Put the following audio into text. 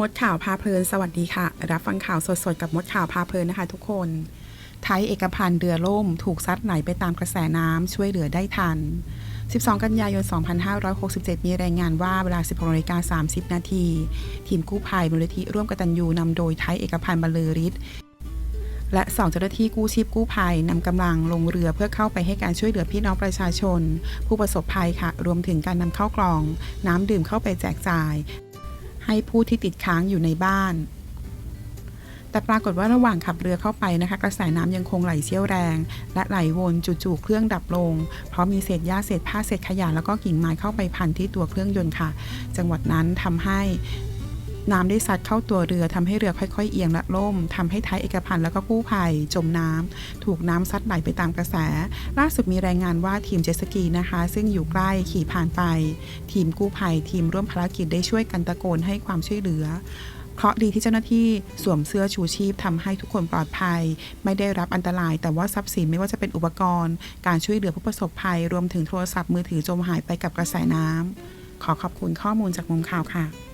มดข่าวพาเพลินสวัสดีค่ะ รับฟังข่าวสดๆกับมดข่าวพาเพลินนะคะ ทุกคน ไทยเอกพันธ์เรือล่ม ถูกซัดไหลไปตามกระแสน้ำช่วยเหลือได้ทัน 12 กันยายน 2567 มีรายงานว่าเวลา 16นาฬิกา30 นาที ทีมกู้ภัยมูลนิธิร่วมกตัญญูนำโดยไทยเอกพันธ์บรรลือฤทธิ์และสองเจ้าหน้าที่กู้ชีพกู้ภัยนำกำลังลงเรือเพื่อเข้าไปให้การช่วยเหลือพี่น้องประชาชน ผู้ประสบภัยค่ะ รวมถึงการนำเข้ากล่อง น้ำดื่มเข้าไปแจกจ่าย ให้ผู้ที่ติดค้างอยู่ในบ้าน แต่ปรากฏว่าระหว่างขับเรือเข้าไปนะคะ กระแสน้ำยังคงไหลเชี่ยวแรง และไหลวนจู่ๆเครื่องดับลง เพราะมีเศษหญ้าเศษผ้าเศษขยะแล้วก็กิ่งไม้เข้าไปพันที่ตัวเครื่องยนต์ค่ะ จังหวัดนั้นทำให้ น้ำได้ซัดเข้าตัวเรือทำให้เรือค่อยๆ เอียงและล่มทำให้ท้ายเอกพันธ์แล้วก็กู้ภัย จมน้ำถูกน้ำซัดไหลไปตามกระแส ล่าสุดมีรายงานว่าทีมเจสกีนะคะ ซึ่งอยู่ใกล้ขี่ผ่านไป ทีมกู้ภัย ทีมร่วมภารกิจได้ช่วยกันตะโกนให้ความช่วยเหลือเคราะห์ดีที่เจ้าหน้าที่สวมเสื้อชูชีพทำให้ทุกคนปลอดภัย ไม่ได้รับอันตราย แต่ว่าทรัพย์สินไม่ว่าจะเป็นอุปกรณ์ การช่วยเหลือผู้ประสบภัย รวมถึงโทรศัพท์มือถือจมหายไปกับกระแสน้ำขอขอบคุณข้อมูลจากมุมข่าวค่ะ